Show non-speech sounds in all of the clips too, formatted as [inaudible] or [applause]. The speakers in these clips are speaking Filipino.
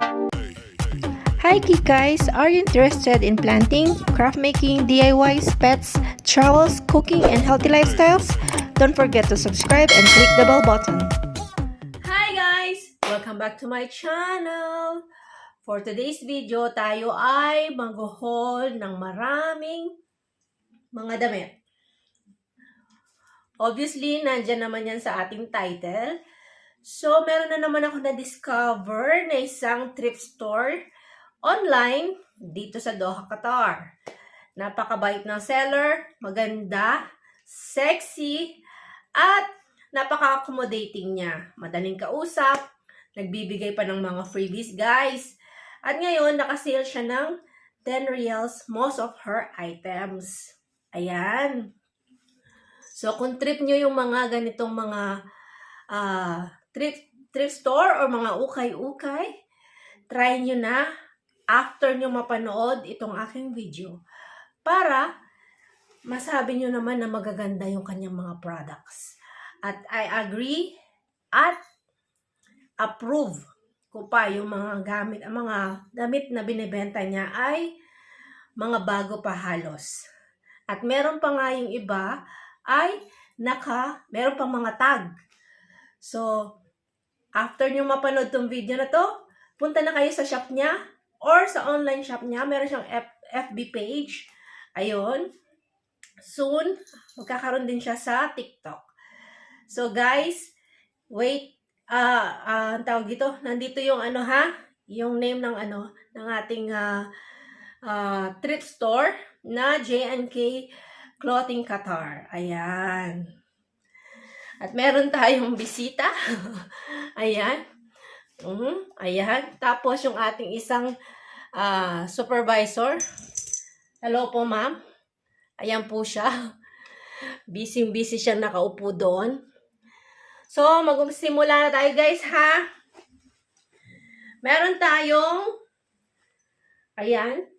Hi guys, are you interested in planting, craft making, DIYs, pets, travels, cooking, and healthy lifestyles? Don't forget to subscribe and click the bell button. Hi guys! Welcome back to my channel! For today's video, tayo ay mag-haul ng maraming mga damit. Obviously, nandyan naman yan sa ating title. So, meron na naman ako na-discover na isang thrift store online dito sa Doha, Qatar. Napakabait ng seller, maganda, sexy, at napaka-accommodating niya. Madaling kausap, nagbibigay pa ng mga freebies, guys. At ngayon, nakasale siya ng 10 reals most of her items. Ayan. So, kung trip nyo yung mga ganitong mga ah thrift, thrift store or mga ukay-ukay, try nyo na after nyo mapanood itong aking video para masabi nyo naman na magaganda yung kanyang mga products. At I agree at approve ko pa yung mga gamit, ang mga gamit na binibenta niya ay mga bago pa halos. At meron pa nga yung iba ay naka, meron pang mga tag. So, after nyo mapanood tong video na to, punta na kayo sa shop niya or sa online shop niya. Meron siyang F- FB page. Ayun. Soon, magkakaroon din siya sa TikTok. So, guys, wait. Ah, ah, ang tawag dito, nandito yung ano ha, yung name ng ano, ng ating ah, ah, thrift store na J&K Clothing Qatar. Ayan. At meron tayong bisita. [laughs] Ayan. Mhm, Ayan. Tapos yung ating isang ah, supervisor. Hello po, ma'am. Ayan po siya. [laughs] Busy-busy siya nakaupo doon. So, magsimula na tayo, guys, ha? Meron tayong Ayan.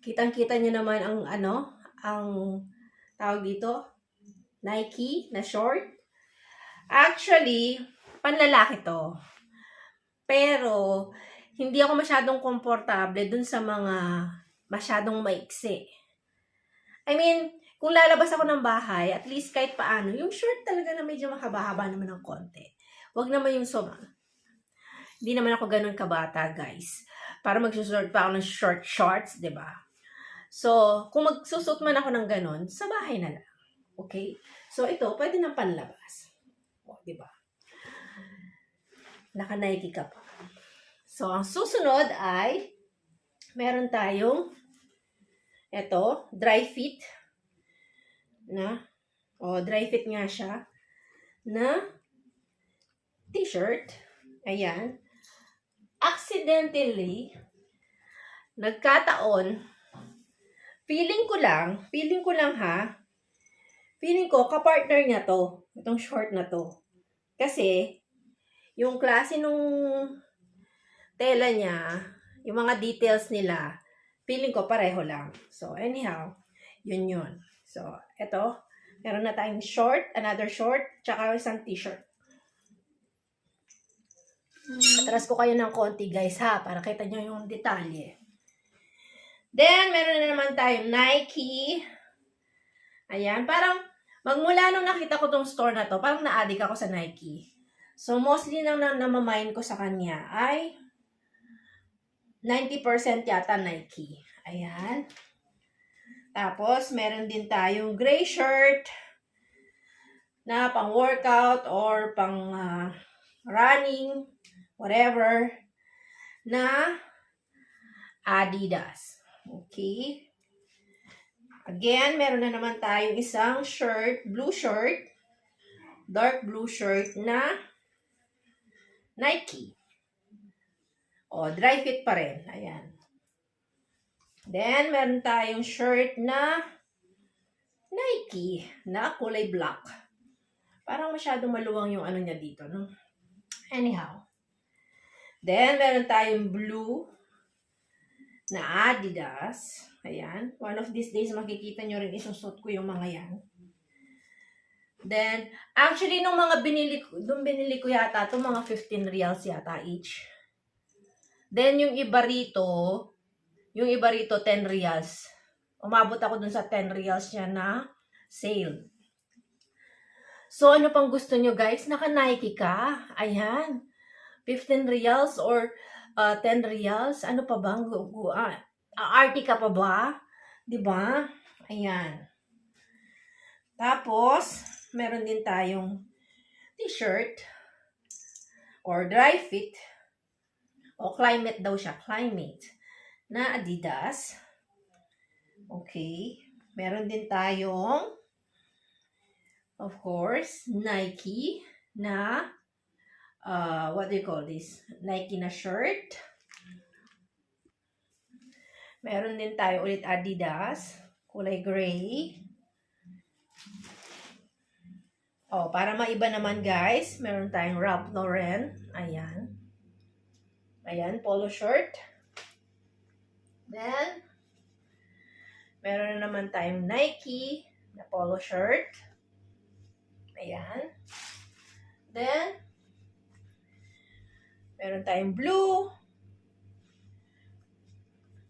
Kitang-kita nyo naman ang ano, ang tawag dito, Nike na short. Actually, panlalaki to. Pero, hindi ako masyadong komportable dun sa mga masyadong maiksi. I mean, kung lalabas ako ng bahay, at least kahit paano, yung short talaga na medyo makabahaba naman ng konti. Huwag naman yung soba. Hindi naman ako ganun kabata, guys. Para magsusort pa ako ng short shorts, ba? So, kung magsusot man ako ng ganun, sa bahay na lang. Okay? So, ito, pwede ng panlabas. O, di ba? Naka-Nike ka pa. So, ang susunod ay, meron tayong, ito, dry fit, na, o, dry fit nga siya, na t-shirt. Ayan. Accidentally, nagkataon, feeling ko lang, feeling ko lang ha, feeling ko, kapartner niya to, itong short na to. Kasi, yung klase nung tela niya, yung mga details nila, feeling ko pareho lang. So, anyhow, yun yun. So, eto, meron na tayong short, another short, tsaka isang t-shirt. Atras ko kayo ng konti guys ha, para kita nyo yung detalye. Then, meron na naman tayong Nike. Ayan, parang magmula nung nakita ko tong store na to, parang na-addict ako sa Nike. So, mostly nang na namamind ko sa kanya ay 90% yata Nike. Ayan. Tapos, meron din tayong gray shirt na pang workout or pang ah, running, whatever, na Adidas. Okay. Again, meron na naman tayong isang shirt, blue shirt, dark blue shirt na Nike. O, dry fit pa rin. Ayan. Then, meron tayong shirt na Nike na kulay black. Parang masyadong maluwang yung ano niya dito, no? Anyhow. Then, meron tayong blue na Adidas. Ayan. One of these days, makikita nyo rin isusot ko yung mga yan. Then, actually, nung mga binili ko, nung binili ko yata, ito mga 15 reals yata each. Then, yung iba rito, yung iba rito, 10 reals. Umabot ako dun sa 10 reals niya na sale. So, ano pang gusto nyo guys? Naka-Nike ka? Ayan. 15 reals or uh, 10 reals. Ano pa bang? Uh, arty ka pa ba? 'Di ba? Ayan. Tapos, meron din tayong t-shirt or dry fit o climate daw siya, climate na Adidas. Okay. Meron din tayong of course, Nike na uh, what do you call this? Nike na shirt. Meron din tayo ulit Adidas, kulay gray. Oh, para maiba naman guys, meron tayong Ralph Lauren. Ayan. Ayan, polo shirt. Then, meron na naman tayong Nike na polo shirt. Ayan. Then, meron tayong blue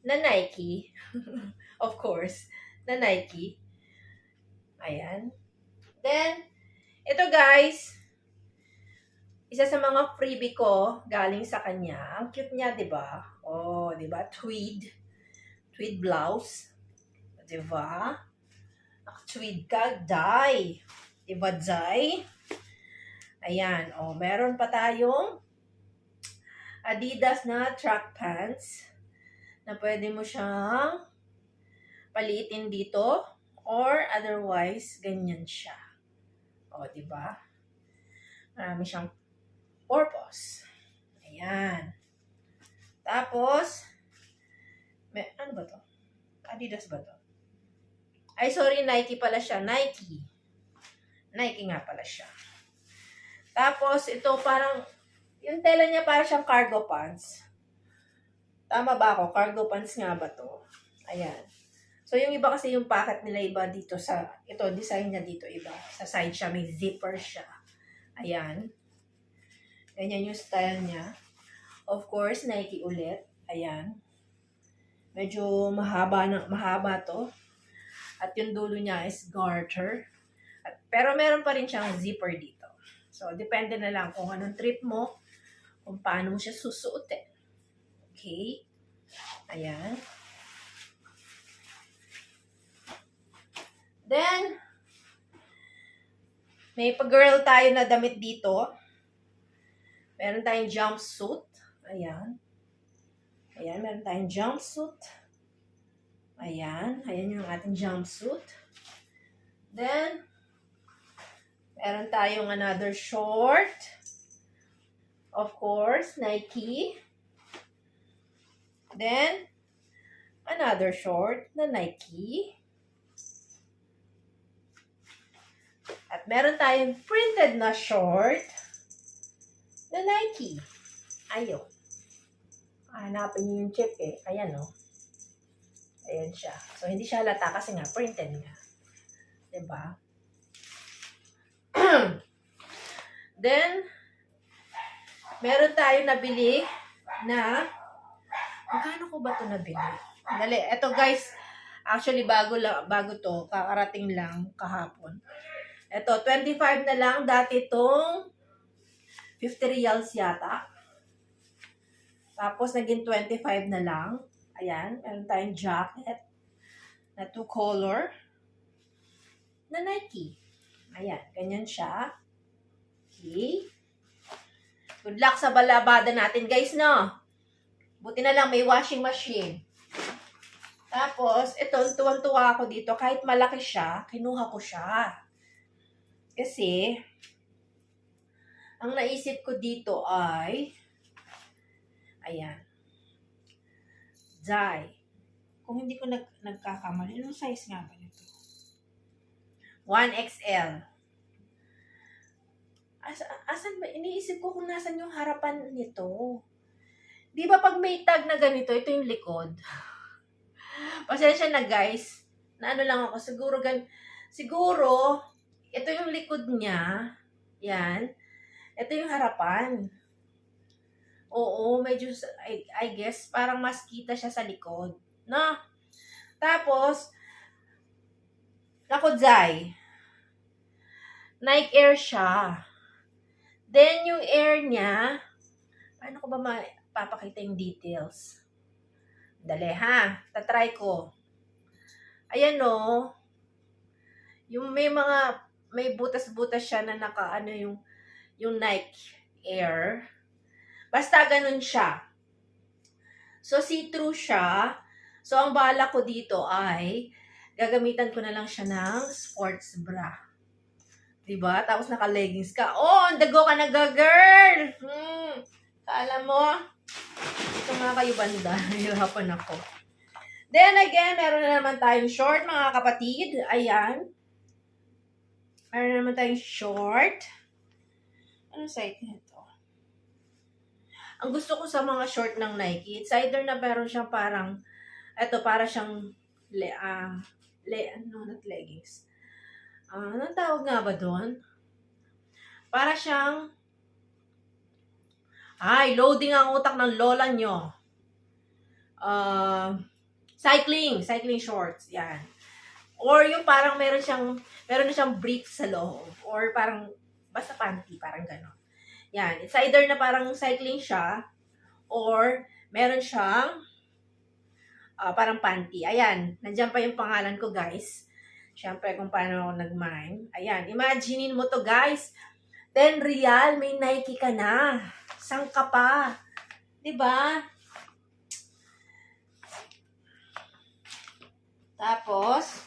na Nike. [laughs] of course, na Nike. Ayan. Then, ito guys, isa sa mga freebie ko galing sa kanya. Ang cute niya, 'di ba? Oh, 'di ba? Tweed. Tweed blouse. 'Di ba? Tweed ka, dye. 'Di ba, dye? Ayan, oh, meron pa tayong Adidas na track pants na pwede mo siyang paliitin dito or otherwise ganyan siya. O, di ba? Marami siyang purpose. Ayan. Tapos, may, ano ba to? Adidas ba to? Ay, sorry, Nike pala siya. Nike. Nike nga pala siya. Tapos, ito parang, yung tela niya parang siyang cargo pants. Tama ba ako? Cargo pants nga ba to? Ayan. So, yung iba kasi yung packet nila iba dito sa, ito, design niya dito iba. Sa side siya, may zipper siya. Ayan. Ganyan yung style niya. Of course, Nike ulit. Ayan. Medyo mahaba, na, mahaba to. At yung dulo niya is garter. At, pero meron pa rin siyang zipper dito. So, depende na lang kung anong trip mo, kung paano mo siya susuotin. Okay? Ayan. Then, may pa-girl tayo na damit dito. Meron tayong jumpsuit. Ayan. Ayan, meron tayong jumpsuit. Ayan. Ayan yung ating jumpsuit. Then, meron tayong another short. Of course, Nike. Then, another short na Nike. At meron tayong printed na short na Nike. Ayun. Hanapin niyo yung chip eh. Ayan o. Oh. Ayan siya. So, hindi siya halata kasi nga, printed nga. Diba? [clears throat] Then, meron tayo nabili na magkano ko ba ito nabili? Dali, eto guys, actually bago lang, bago to, kakarating lang kahapon. Ito, 25 na lang. Dati itong 50 reals yata. Tapos, naging 25 na lang. Ayan, meron tayong jacket na two color na Nike. Ayan, ganyan siya. Okay. Good luck sa balabada natin, guys, no? Buti na lang may washing machine. Tapos, ito, tuwang-tuwa ako dito. Kahit malaki siya, kinuha ko siya. Kasi, ang naisip ko dito ay, ayan, dye. Kung hindi ko nag, nagkakamali, anong size nga ba nito? 1XL. As, asan ba? Iniisip ko kung nasan yung harapan nito. Di ba pag may tag na ganito, ito yung likod. [laughs] Pasensya na guys. Na ano lang ako, siguro gan siguro ito yung likod niya. Yan. Ito yung harapan. Oo, medyo, I, I guess, parang mas kita siya sa likod. Na? Tapos, nakudzay. Nike Air siya. Then, yung air niya, paano ko ba mapapakita yung details? Dali ha, tatry ko. Ayan o. Yung may mga, may butas-butas siya na naka, ano yung, yung Nike Air. Basta ganun siya. So, see-through siya. So, ang bala ko dito ay, gagamitan ko na lang siya ng sports bra. Diba? Tapos naka-leggings ka. Oh, ang dago ka na girl! Hmm. Kala mo? Ito mga kayo banda. [laughs] Hirapan ako. Then again, meron na naman tayong short, mga kapatid. Ayan. Meron na naman tayong short. Anong site nito? Ang gusto ko sa mga short ng Nike, it's either na meron siyang parang, eto, para siyang, le, ah, le, ano, not leggings. Ah, anong tawag nga ba doon? Para siyang, ay, loading ang utak ng lola nyo. Ah, cycling, cycling shorts, yan. Or yung parang meron siyang, meron na siyang brief sa loob. Or parang, basta panty, parang gano'n. Yan. It's either na parang cycling siya, or meron siyang ah, parang panty. Ayan. Nandiyan pa yung pangalan ko, guys. Siyempre, kung paano ako nag-mime. Ayan. Imaginein mo to, guys. 10 real, may Nike ka na. Sang ka pa. 'Di ba? Tapos,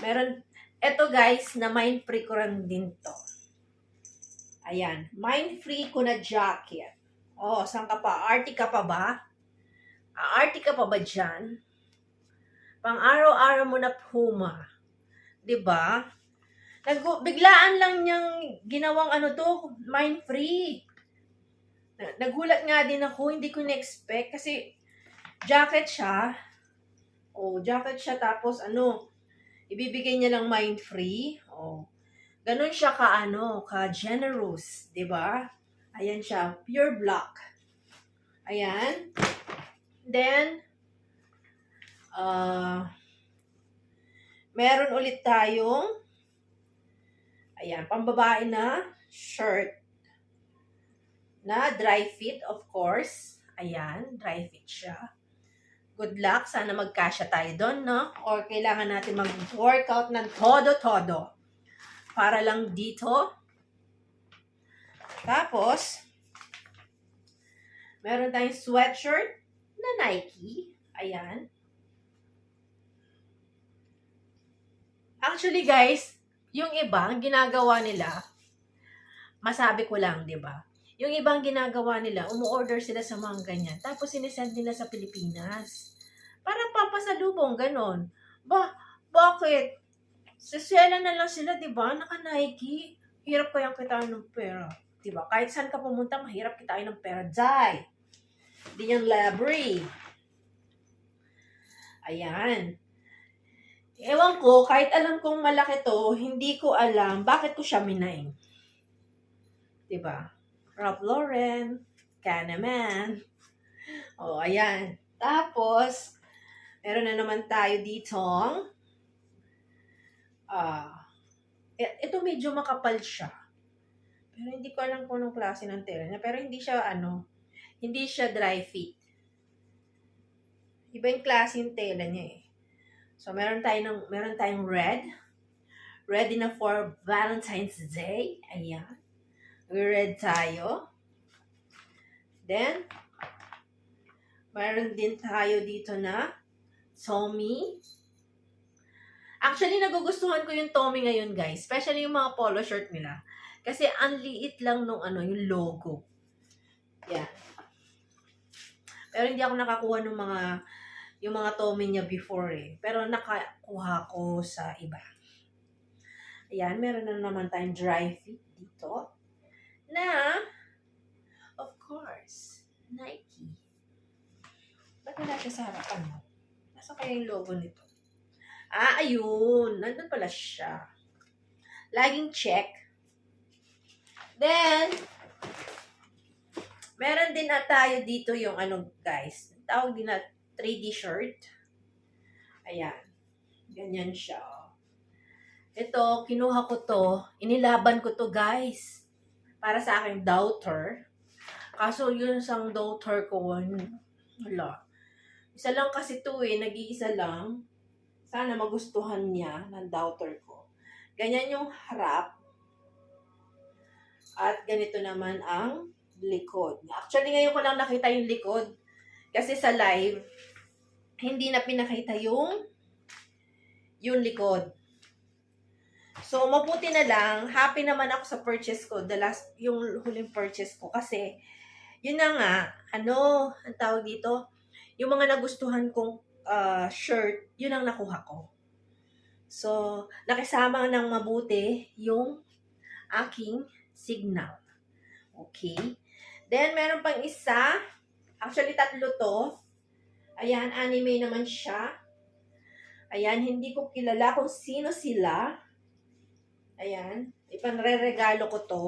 meron, eto guys, na mind free ko rin din to. Ayan, mind free ko na jacket. Oh, saan ka pa? Arty ka pa ba? Ah, Arty ka pa ba dyan? Pang araw-araw mo na Puma. ba? Nag biglaan lang niyang ginawang ano to, mind free. Na- Nagulat nga din ako, hindi ko na-expect kasi jacket siya. Oh, jacket siya tapos ano, ibibigay niya lang mind free. Oh. Ganun siya ka ano, ka generous, 'di ba? Ayan siya, pure black. Ayan. Then uh, meron ulit tayong ayan, pambabae na shirt na dry fit, of course. Ayan, dry fit siya. Good luck. Sana magkasya tayo doon, no? Or kailangan natin mag-workout ng todo-todo. Para lang dito. Tapos, meron tayong sweatshirt na Nike. Ayan. Actually, guys, yung iba, ginagawa nila, masabi ko lang, di ba? Yung ibang ginagawa nila, umu-order sila sa mga ganyan. Tapos sinesend nila sa Pilipinas. Para papasalubong, ganon. Ba, bakit? Sasela na lang sila, di ba? Naka-Nike. Hirap kayang kitain ng pera. Di ba? Kahit saan ka pumunta, mahirap kitain ng pera. Jai. Di yung library. Ayan. Ewan ko, kahit alam kong malaki to, hindi ko alam bakit ko siya minain. Diba? Ralph Lauren, Canaman. O, oh, ayan. Tapos, meron na naman tayo ditong, ah, e- ito medyo makapal siya. Pero hindi ko alam kung anong klase ng tela niya. Pero hindi siya, ano, hindi siya dry fit. Iba yung klase yung tela niya eh. So, meron tayong, meron tayong red. Ready na for Valentine's Day. Ayan. Red tayo. Then, meron din tayo dito na Tommy. Actually, nagugustuhan ko yung Tommy ngayon, guys. Especially yung mga polo shirt nila. Kasi ang liit lang nung ano, yung logo. Yan. Pero hindi ako nakakuha ng mga yung mga Tommy niya before eh. Pero nakakuha ko sa iba. Ayan, meron na naman tayong dry fit dito. Na, of course, Nike. Ba't wala siya sa harapan mo? Nasa kaya yung logo nito? Ah, ayun. Nandun pala siya. Laging check. Then, Meron din na tayo dito yung ano guys, tawag din na 3D shirt. Ayan. Ganyan siya. Ito, kinuha ko to. Inilaban ko to guys. Para sa aking daughter. Kaso yun isang daughter ko. Wala. Isa lang kasi to eh. Nag-iisa lang. Sana magustuhan niya ng daughter ko. Ganyan yung harap. At ganito naman ang likod. Actually, ngayon ko lang nakita yung likod. Kasi sa live, hindi na pinakita yung yung likod. So, mabuti na lang, happy naman ako sa purchase ko, the last, yung huling purchase ko. Kasi, yun na nga, ano, ang tawag dito, yung mga nagustuhan kong ah, shirt, yun ang nakuha ko. So, nakisama ng mabuti yung aking signal. Okay? Then, meron pang isa. Actually, tatlo to. Ayan, anime naman siya. Ayan, hindi ko kilala kung sino sila. Ayan, ipanre-regalo ko to.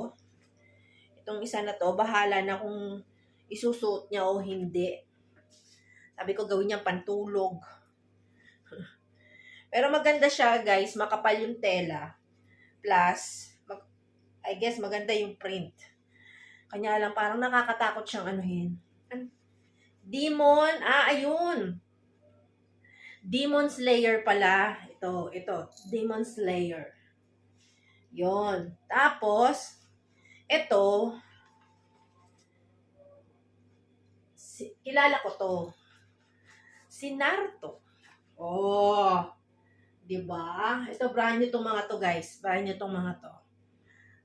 Itong isa na to, bahala na kung isusuot niya o hindi. Sabi ko gawin niyang pantulog. [laughs] Pero maganda siya, guys. Makapal yung tela. Plus, mag, I guess maganda yung print. Kanya lang, parang nakakatakot siyang anuhin. An- Demon, ah, ayun. Demon Slayer pala. Ito, ito. Demon Slayer. Yon. Tapos, ito, si, kilala ko to. Si Naruto. Oh, 'di ba? Ito brand new tong mga to, guys. Brand new tong mga to.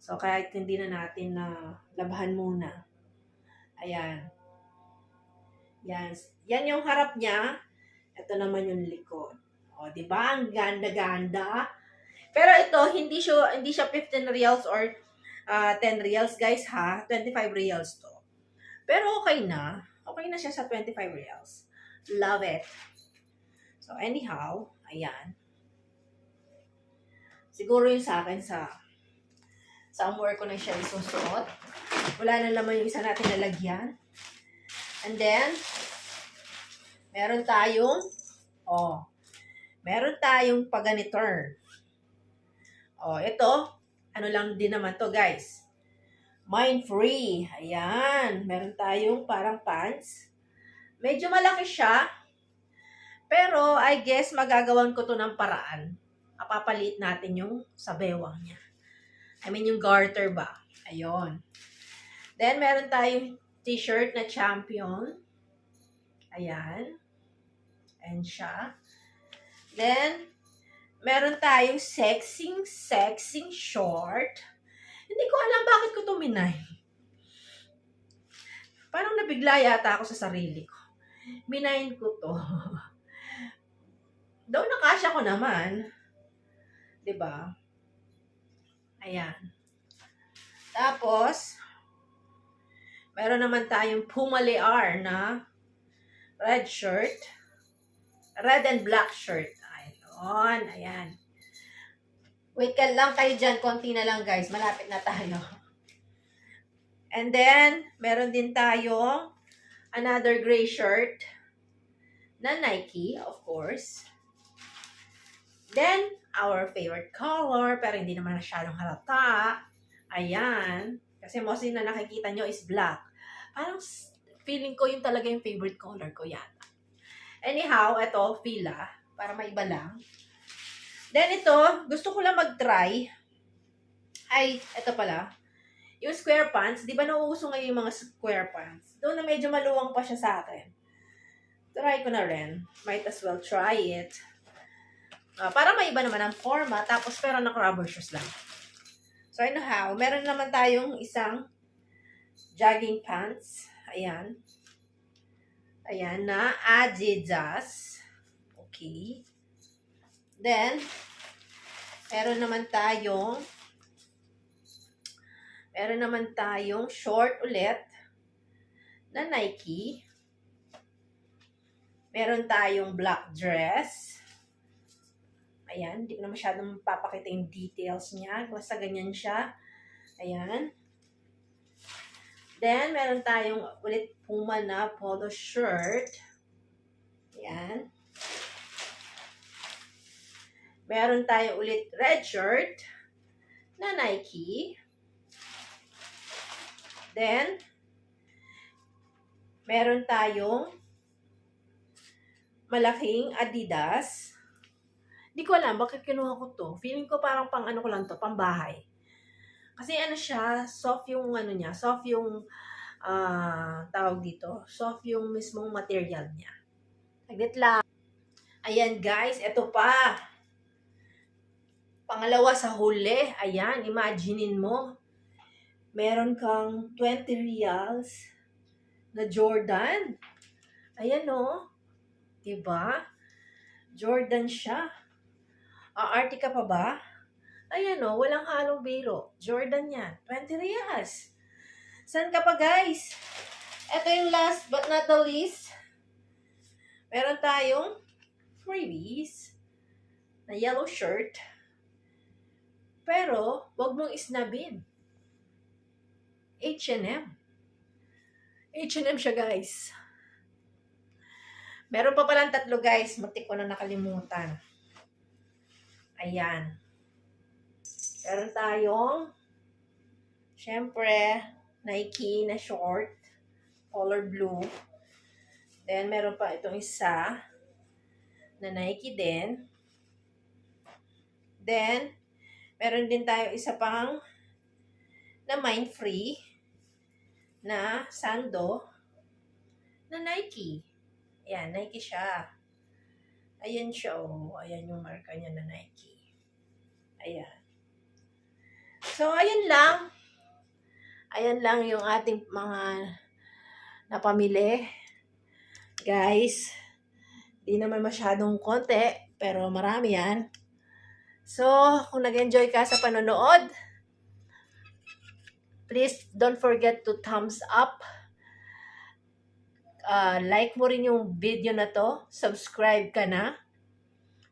So kahit hindi na natin na labahan muna. Ayan. Yan. Yan yung harap niya. Ito naman yung likod. O, 'di ba? Ang ganda-ganda. Pero ito hindi siya hindi siya 15 reals or ah, 10 reals, guys, ha. 25 reals to. Pero okay na. Okay na siya sa 25 reals. Love it. So, anyhow, ayan. Siguro yung sa akin sa somewhere ko na siya isusuot. Wala na naman yung isa natin nalagyan. And then, meron tayong, oh, meron tayong paganitor. Oh, ito, ano lang din naman to guys. Mind free. Ayan. Meron tayong parang pants. Medyo malaki siya. Pero, I guess, magagawan ko to ng paraan. Apapaliit natin yung sa bewang niya. I mean, yung garter ba. Ayun. Then, meron tayong t-shirt na champion. Ayan. Ayan siya. Then, meron tayong sexing, sexing short. Hindi ko alam bakit ko to minay. Parang nabigla yata ako sa sarili ko. Minayin ko to. [laughs] Daw nakasya ko naman. ba? Ayan. Tapos, meron naman tayong Puma Lear na red shirt. Red and black shirt. Ayun, ayan. Wait ka lang kayo dyan. Konti na lang guys. Malapit na tayo. And then, meron din tayong another gray shirt na Nike, of course. Then, our favorite color, pero hindi naman masyadong halata. Ayan. Kasi mostly na nakikita nyo is black. Parang feeling ko yung talaga yung favorite color ko yata. Anyhow, ito, fila. Para maiba lang. Then ito, gusto ko lang mag-try. Ay, ito pala. Yung square pants, di ba nauuso ngayon yung mga square pants? Doon na medyo maluwang pa siya sa akin. Try ko na rin. Might as well try it. Ah, para maiba naman ang forma, tapos pero naka-rubber shoes lang. So anyhow, meron naman tayong isang jogging pants. Ayan. Ayan na Adidas. Okay. Then, meron naman tayong meron naman tayong short ulit na Nike. Meron tayong black dress. Ayan, hindi ko na masyadong papakita yung details niya. Basta ganyan siya. Ayan. Then, meron tayong ulit Puma na polo shirt. Yan. Meron tayong ulit red shirt na Nike. Then, meron tayong malaking Adidas. Hindi ko alam bakit kinuha ko to. Feeling ko parang pang ano ko lang to, pang bahay. Kasi ano siya, soft yung ano niya, soft yung ah tawag dito, soft yung mismong material niya. Saglit lang. Ayan guys, eto pa. Pangalawa sa huli, ayan, imaginein mo, meron kang 20 reals na Jordan. Ayan o. Diba? Jordan siya. Aarte ka pa ba? Ayan o, walang halong biro. Jordan yan. 20 reals. San ka pa guys? Ito yung last but not the least. Meron tayong freebies na yellow shirt. Pero, wag mong isnabin. H&M. H&M siya, guys. Meron pa palang tatlo, guys. Matik ko na nakalimutan. Ayan. Meron tayong, syempre, Nike na short, color blue. Then, meron pa itong isa na Nike din. Then, meron din tayo isa pang na mind free na sando na Nike. Ayan, Nike siya. Ayan siya, oh. Ayan yung marka niya na Nike. Ayan. So, ayan lang. Ayan lang yung ating mga napamili. Guys, di naman masyadong konti, pero marami yan. So, kung nag-enjoy ka sa panonood, please don't forget to thumbs up. Uh, like mo rin yung video na to. Subscribe ka na.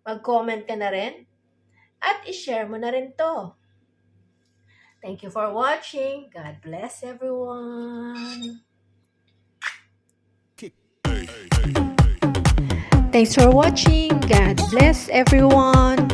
Mag-comment ka na rin. At i-share mo na rin to. Thank you for watching. God bless everyone. Thanks for watching. God bless everyone.